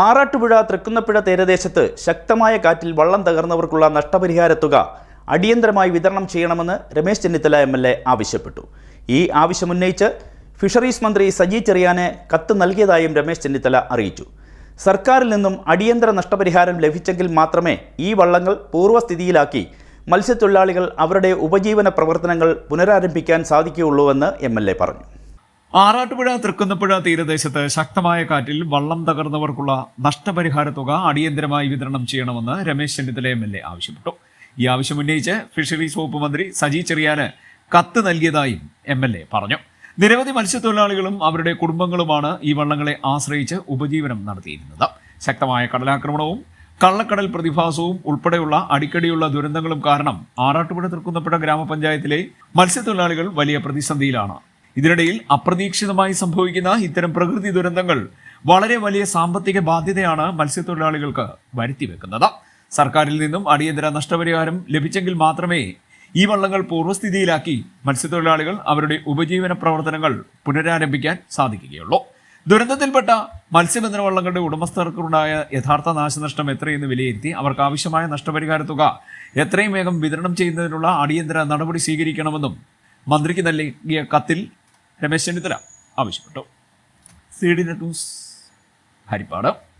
ആറാട്ടുപുഴ തൃക്കുന്നപ്പുഴ തീരദേശത്ത് ശക്തമായ കാറ്റിൽ വള്ളം തകർന്നവർക്കുള്ള നഷ്ടപരിഹാര തുക അടിയന്തരമായി വിതരണം ചെയ്യണമെന്ന് Ramesh Chennithala M L A ആവശ്യപ്പെട്ടു. ഈ ആവശ്യമുന്നയിച്ച് ഫിഷറീസ് മന്ത്രി സജി ചെറിയാനെ കത്ത് നൽകിയതായും രമേശ് ചെന്നിത്തല അറിയിച്ചു. സർക്കാരിൽ നിന്നും അടിയന്തര നഷ്ടപരിഹാരം ലഭിച്ചെങ്കിൽ മാത്രമേ ഈ വള്ളങ്ങൾ പൂർവസ്ഥിതിയിലാക്കി മത്സ്യത്തൊഴിലാളികൾ അവരുടെ ഉപജീവന പ്രവർത്തനങ്ങൾ പുനരാരംഭിക്കാൻ സാധിക്കുകയുള്ളൂവെന്ന് എം എൽ എ പറഞ്ഞു. ആറാട്ടുപുഴ തൃക്കുന്നപ്പുഴ തീരദേശത്ത് ശക്തമായ കാറ്റിൽ വള്ളം തകർന്നവർക്കുള്ള നഷ്ടപരിഹാര തുക അടിയന്തരമായി വിതരണം ചെയ്യണമെന്ന് Ramesh Chennithala M L A ആവശ്യപ്പെട്ടു. ഈ ആവശ്യം ഉന്നയിച്ച് ഫിഷറീസ് വകുപ്പ് മന്ത്രി സജി ചെറിയാന് കത്ത് നൽകിയതായും എം എൽ എ പറഞ്ഞു. നിരവധി മത്സ്യത്തൊഴിലാളികളും അവരുടെ കുടുംബങ്ങളുമാണ് ഈ വള്ളങ്ങളെ ആശ്രയിച്ച് ഉപജീവനം നടത്തിയിരുന്നത്. ശക്തമായ കടലാക്രമണവും കള്ളക്കടൽ പ്രതിഭാസവും ഉൾപ്പെടെയുള്ള അടിക്കടിയുള്ള ദുരന്തങ്ങളും കാരണം ആറാട്ടുപുഴ തൃക്കുന്നപ്പുഴ ഗ്രാമപഞ്ചായത്തിലെ മത്സ്യത്തൊഴിലാളികൾ വലിയ പ്രതിസന്ധിയിലാണ് ഇതിനിടയിൽ അപ്രതീക്ഷിതമായി സംഭവിക്കുന്ന ഇത്തരം പ്രകൃതി ദുരന്തങ്ങൾ വളരെ വലിയ സാമ്പത്തിക ബാധ്യതയാണ് മത്സ്യത്തൊഴിലാളികൾക്ക് വരുത്തിവെക്കുന്നത്. സർക്കാരിൽ നിന്നും അടിയന്തര നഷ്ടപരിഹാരം ലഭിച്ചെങ്കിൽ മാത്രമേ ഈ വള്ളങ്ങൾ പൂർവസ്ഥിതിയിലാക്കി മത്സ്യത്തൊഴിലാളികൾ അവരുടെ ഉപജീവന പ്രവർത്തനങ്ങൾ പുനരാരംഭിക്കാൻ സാധിക്കുകയുള്ളൂ. ദുരന്തത്തിൽപ്പെട്ട മത്സ്യബന്ധന വള്ളങ്ങളുടെ ഉടമസ്ഥർക്കുണ്ടായ യഥാർത്ഥ നാശനഷ്ടം എത്രയെന്ന് വിലയിരുത്തി അവർക്ക് ആവശ്യമായ നഷ്ടപരിഹാര തുക എത്രയും വേഗം വിതരണം ചെയ്യുന്നതിനുള്ള അടിയന്തര നടപടി സ്വീകരിക്കണമെന്നും മന്ത്രിക്ക് നൽകിയ കത്തിൽ രമേശ് ചെന്നിത്തല ആവശ്യപ്പെട്ടു. C D net news Haripad.